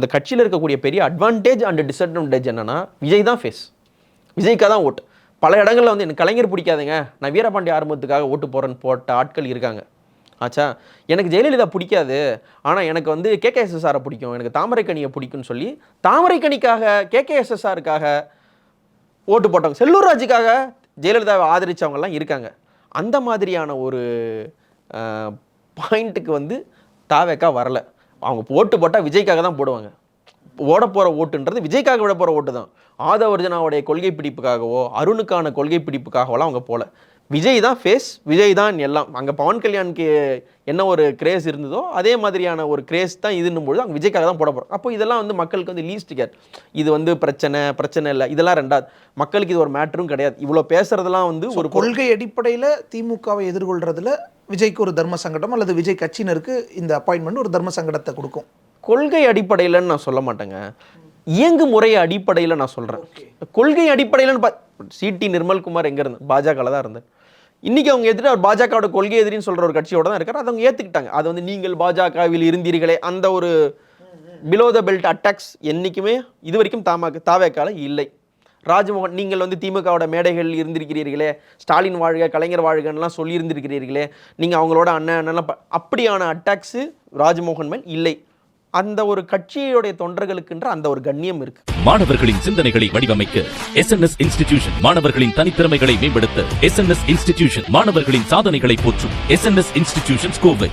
இந்த கட்சியில் இருக்கக்கூடிய பெரிய அட்வான்டேஜ் அண்ட் டிஸ்அட்வான்டேஜ் என்னன்னா விஜய் தான் ஃபேஸ் விஜய்க்காக தான் ஓட்டு பல இடங்களில் வந்து எனக்கு கலைஞர் பிடிக்காதுங்க. நான் வீரபாண்டி ஆரம்பத்துக்காக ஓட்டு போகிறேன்னு போட்ட ஆட்கள் இருக்காங்க. ஆச்சா? எனக்கு ஜெயலலிதா பிடிக்காது. ஆனால் எனக்கு வந்து கேகேஎஸ்எஸ்ஆரை பிடிக்கும். எனக்கு தாமரைக்கனியை பிடிக்கும்னு சொல்லி தாமரைக்கணிக்காக கேகேஎஸ்எஸ்ஆருக்காக ஓட்டு போட்டவங்க செல்லூர் ராஜுக்காக ஜெயலலிதாவை ஆதரித்தவங்கலாம் இருக்காங்க. அந்த மாதிரியான ஒரு பாயிண்ட்டுக்கு வந்து தாவேக்கா வரல. அவங்க ஓட்டு போட்டால் விஜய்க்காக தான் போடுவாங்க. ஓட போகிற ஓட்டுன்றது விஜய்க்காக விட போகிற ஓட்டு தான் ஆதவர்ஜனாவுடைய கொள்கை பிடிப்புக்காகவோ அருணுக்கான கொள்கை பிடிப்புக்காகவோலாம் அவங்க போகல விஜய் தான் ஃபேஸ் விஜய் தான் எல்லாம். அங்கே பவன் கல்யாணுக்கு என்ன ஒரு கிரேஸ் இருந்ததோ அதே மாதிரியான ஒரு கிரேஸ் தான் இதுன்னும் பொழுது அவங்க விஜய்க்காக தான் போட போகிறோம் அப்போ இதெல்லாம் வந்து மக்களுக்கு வந்து லீஸ்ட் கேர் இது வந்து பிரச்சனை பிரச்சனை இல்லை. இதெல்லாம் ரெண்டாவது. மக்களுக்கு இது ஒரு மேட்டரும் கிடையாது. இவ்வளோ பேசுறதெல்லாம் வந்து ஒரு கொள்கை அடிப்படையில் திமுகவை எதிர்கொள்றதுல விஜய்க்கு ஒரு தர்ம சங்கடம் அல்லது விஜய் கட்சியினருக்கு இந்த அப்பாயின்மெண்ட் ஒரு தர்ம சங்கடத்தை கொடுக்கும். கொள்கை அடிப்படையிலன்னு நான் சொல்ல மாட்டேங்க. இயங்கு முறை அடிப்படையில் நான் சொல்கிறேன் கொள்கை அடிப்படையிலன்னு பா சிடி நிர்மல்குமார் எங்கே இருந்தார் பாஜகவில் தான் இருந்தார் இன்றைக்கி அவங்க எதிரி அவர் பாஜகவோட கொள்கை எதிரின்னு சொல்கிற ஒரு கட்சியோட தான் இருக்கார். அதை அவங்க ஏற்றுக்கிட்டாங்க அது வந்து நீங்கள் பாஜகவில் இருந்தீர்களே அந்த ஒரு பிலோ த பெல்ட் அட்டாக்ஸ் என்றைக்குமே இது வரைக்கும் தாமாக தாவேக்கால இல்லை. ராஜ்மோகன் நீங்கள் வந்து திமுகவோட மேடைகள் இருந்திருக்கிறீர்களே ஸ்டாலின் வாழ்க கலைஞர் வாழ்கன்லாம் சொல்லி இருந்திருக்கிறீர்களே நீங்கள் அவங்களோட அண்ணன் அண்ணன்லாம் ப- அப்படியான அட்டாக்ஸு ராஜ்மோகன் மேல் இல்லை. அந்த ஒரு கட்சியுடைய தொண்டர்களுக்குன்ற அந்த ஒரு கண்ணியம் இருக்குது மாணவர்களின் சிந்தனைகளை வடிவமைக்க எஸ் என் எஸ் இன்ஸ்டிடியூஷன் மாணவர்களின் தனித்திறமைகளை மேம்படுத்த எஸ் என் எஸ் இன்ஸ்டிடியூஷன் மாணவர்களின் சாதனைகளை போற்றும் S N S institution Kovai